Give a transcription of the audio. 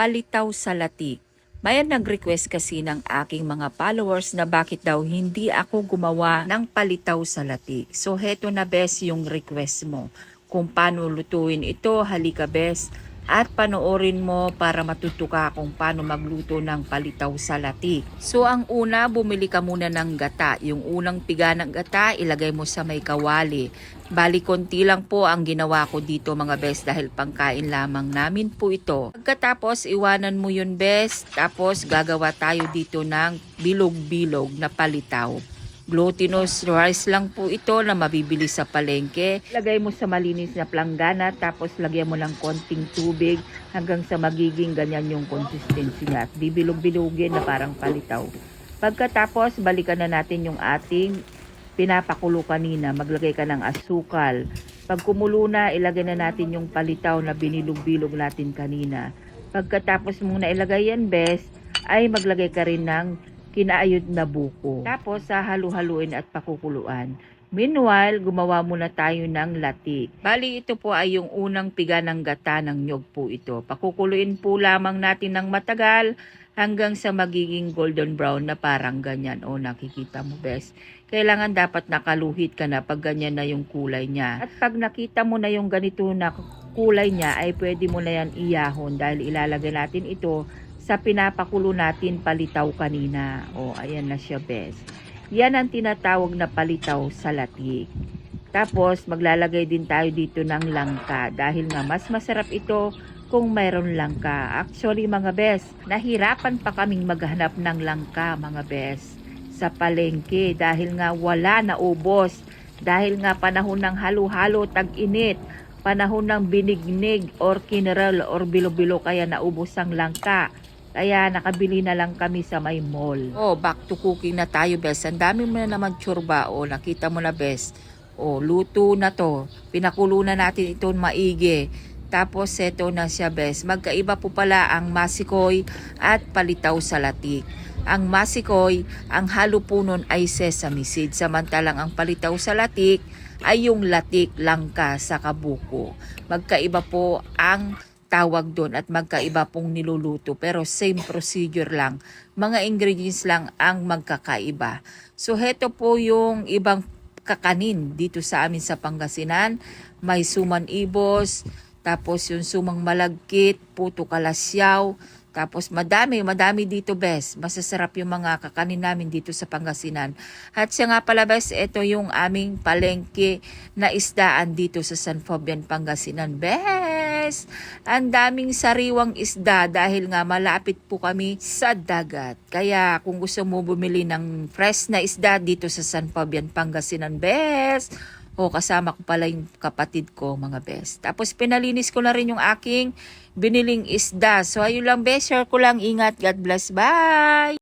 palitaw sa latik. May nag-request kasi ng aking mga followers na bakit daw hindi ako gumawa ng palitaw sa latik. So heto na bes yung request mo. Kung paano lutuin ito, halika bes. At panoorin mo para matuto kung paano magluto ng palitaw sa latik. So ang una, bumili ka muna ng gata. Yung unang piga ng gata, ilagay mo sa may kawali. Bali konti lang po ang ginawa ko dito mga bes dahil pangkain lamang namin po ito. Pagkatapos iwanan mo yun bes, tapos gagawa tayo dito ng bilog-bilog na palitaw. Glutinous rice lang po ito na mabibili sa palengke. Lagay mo sa malinis na planggana tapos lagyan mo ng konting tubig hanggang sa magiging ganyan yung consistency niya. At bibilog-bilogin na parang palitaw. Pagkatapos balikan na natin yung ating pinapakulo kanina. Maglagay ka ng asukal. Pag kumulo na, ilagay na natin yung palitaw na binilog-bilog natin kanina. Pagkatapos mong nailagay yan, bes, ay maglagay ka rin ng kinaayod na buko. Tapos, hahalu-haluin at pakukuluan. Meanwhile, gumawa muna tayo ng latik. Bali, ito po ay yung unang piga ng gata ng nyog po ito. Pakukuluin po lamang natin ng matagal hanggang sa magiging golden brown na parang ganyan. O, nakikita mo, bes. Kailangan dapat nakaluhit ka na pag ganyan na yung kulay niya. At pag nakita mo na yung ganito na kulay niya, ay pwede mo na yan iyahon dahil ilalagay natin ito sa pinapakulo natin palitaw kanina. O, ayan na siya, bes. Yan ang tinatawag na palitaw sa latik. Tapos, maglalagay din tayo dito ng langka dahil nga mas masarap ito kung mayroon langka. Actually, mga bes, nahirapan pa kaming maghanap ng langka, mga bes, sa palengke dahil nga wala na ubos. Dahil nga panahon ng halo-halo, tag-init, panahon ng binignig or kineral or bilo-bilo kaya naubos ang langka. Kaya nakabili na lang kami sa may mall. Oh, back to cooking na tayo, bes. Ang dami mo na naman tsurba. Oh, nakita mo na, bes. Oh, luto na to. Pinakulo na natin ito maigi. Tapos, seto na siya, bes. Magkaiba po pala ang masikoy at palitaw sa latik. Ang masikoy, ang halo po nun ay sesame seed. Samantalang ang palitaw sa latik ay yung latik langka sa kabuko. Magkaiba po ang tawag doon at magkaiba pong niluluto pero same procedure lang. Mga ingredients lang ang magkakaiba. So heto po yung ibang kakanin dito sa amin sa Pangasinan. May suman ibos, tapos yung sumang malagkit, puto kalasyaw, tapos madami, madami dito bes. Masasarap yung mga kakanin namin dito sa Pangasinan. At siya nga pala bes, ito yung aming palengke na isdaan dito sa San Fabian, Pangasinan. Bes! Ang daming sariwang isda dahil nga malapit po kami sa dagat. Kaya kung gusto mo bumili ng fresh na isda dito sa San Fabian, Pangasinan, bes! O kasama ko pala yung kapatid ko, mga best. Tapos pinalinis ko na rin yung aking biniling isda. So ayun lang best, share ko lang. Ingat. God bless. Bye!